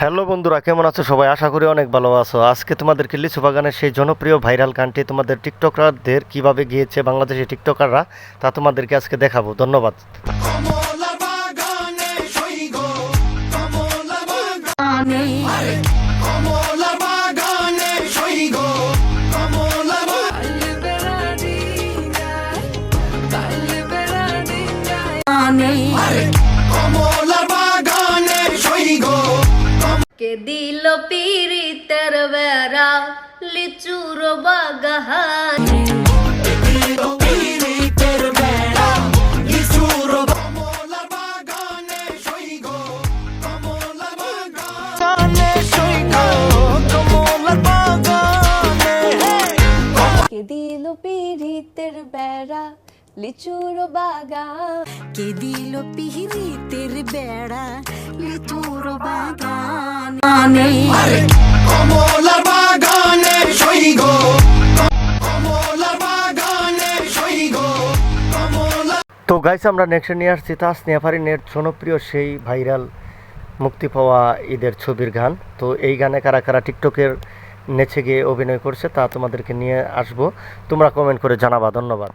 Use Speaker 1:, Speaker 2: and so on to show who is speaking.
Speaker 1: Hello বন্ধুরা, কেমন আছো? সবাই আশা করি অনেক ভালো আছো। আজকে তোমাদেরকে লিচু বাগানের সেই জনপ্রিয় ভাইরাল গানটি তোমাদের টিকটকারদের কীভাবে গিয়েছে, বাংলাদেশি টিকটকাররা, তা তোমাদেরকে আজকে দেখাবো। ধন্যবাদ।
Speaker 2: দিল
Speaker 3: পীড়িতের বেড়া লিচুর
Speaker 2: কে দিল পিরিতের বেড়া লিচুর বাগান
Speaker 4: কে দিল পিহিরিতের বেড়া বাগান।
Speaker 3: কমলা বাগানে কমলা
Speaker 1: তো গাইস আমরা নেক্সট নিয়ে আসছি তাসনিয়া ফারিনের জনপ্রিয় সেই ভাইরাল মুক্তি পাওয়া ঈদের ছবির গান। তো এই গানে কারা কারা টিকটকের নেচে গিয়ে অভিনয় করছে তা তোমাদেরকে নিয়ে আসব। তোমরা কমেন্ট করে জানাবা ধন্যবাদ।